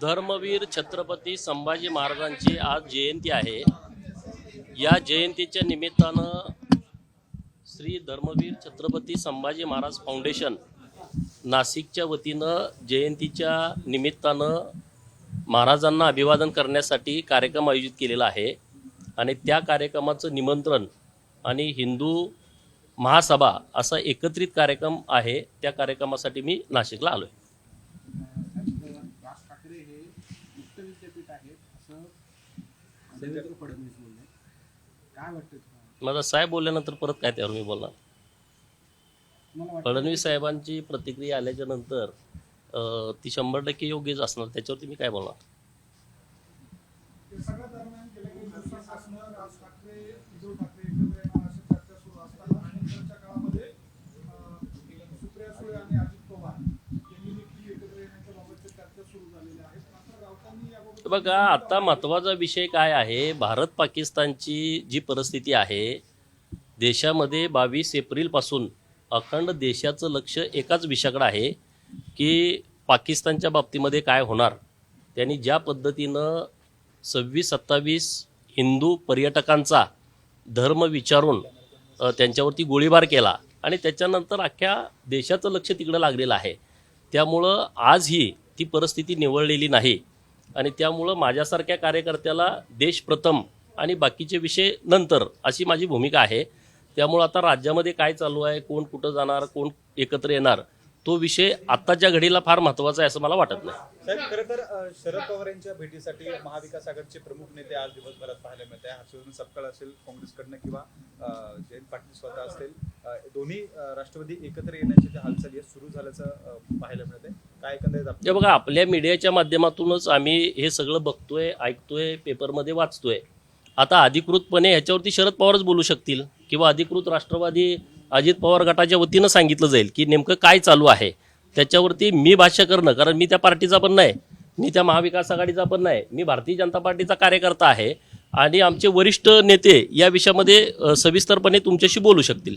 धर्मवीर छत्रपती संभाजी महाराजांची आज जयंती आहे. या जयंतीच्या निमित्तानं श्री धर्मवीर छत्रपती संभाजी महाराज फाउंडेशन नाशिकच्या वतीनं जयंतीच्या निमित्तानं महाराजांना अभिवादन करण्यासाठी कार्यक्रम आयोजित केलेला आहे. आणि त्या कार्यक्रमाचं निमंत्रण आणि हिंदू महासभा असा एकत्रित कार्यक्रम आहे. त्या कार्यक्रमासाठी मी नाशिकला आलो आहे राज ठाकरे हे मुक्त विद्यापीठ आहे असं देवेंद्र फडणवीस बोलले काय वाटतं तुम्हाला माझा साहेब बोलल्यानंतर परत काय त्यावर मी बोलणार? तुम्हाला वाटतं फडणवीस साहेबांची प्रतिक्रिया आल्याच्यानंतर अं, ती शंभर टक्के योग्यच असणार त्याच्यावरती मी काय बोलणार? ते सगळ्या दरम्यान गेल्या काही राज ठाकरे उद्धव ठाकरे एकत्र येणार अशी चर्चा सुरू असताना आणि नंतरच्या काळामध्ये अं, सुप्रिया सुळे आणि अजित पवार यांनी देखील एकत्र येण्याच्या बाबतच्या चर्चा सुरू झालेल्या आहेत मात्र राऊतांनी याबाबत बघा आता महत्त्वाचा विषय काय आहे? भारत पाकिस्तानची जी परिस्थिती आहे देशामध्ये बावीस एप्रिलपासून अखंड देशाचं लक्ष एकाच विषयाकडं आहे की पाकिस्तानच्या बाबतीमध्ये काय होणार. त्यांनी ज्या पद्धतीनं सव्वीस सत्तावीस हिंदू पर्यटकांचा धर्म विचारून त्यांच्यावरती गोळीबार केला आणि त्याच्यानंतर अख्ख्या देशाचं लक्ष तिकडं लागलेलं आहे. त्यामुळं आजही ती परिस्थिती निवळलेली नाही. आणि त्यामुळं माझ्यासारख्या कार्यकर्त्याला देश प्रथम आणि बाकीचे विषय नंतर अशी माझी भूमिका आहे. त्यामुळं आता राज्यामध्ये काय चालू आहे कोण कुठं जाणार कोण एकत्र येणार तो विषय आत्ताच्या घडीला फार महत्त्वाचा आहे असं मला वाटत नाही. साहेब खरं तर शरद पवार यांच्या भेटीसाठी महाविकास आघाडीचे प्रमुख नेते आज दिवसभरात पाहायला मिळत आहे हर्षवर्धन सपकाळ असेल काँग्रेसकडनं किंवा जयंत पाटील स्वतः असतील दोन्ही राष्ट्रवादी एकत्र येण्याच्या हालचाली सुरू झाल्याचं पाहायला मिळत आहे. काय एकंदरीत बघा आपल्या मीडियाच्या माध्यमातूनच आम्ही हे सगळं बघतोय ऐकतोय पेपरमध्ये वाचतोय. आता अधिकृतपणे ह्याच्यावरती शरद पवारच बोलू शकतील किंवा अधिकृत राष्ट्रवादी अजित पवार गटाच्या वतीनं सांगितलं जाईल की नेमकं काय चालू आहे. त्याच्यावरती मी भाष्य करणं कारण मी त्या पार्टीचा पण नाही मी त्या महाविकास आघाडीचा पण नाही मी भारतीय जनता पार्टीचा कार्यकर्ता आहे आणि आमचे वरिष्ठ नेते या विषयामध्ये सविस्तरपणे तुमच्याशी बोलू शकतील.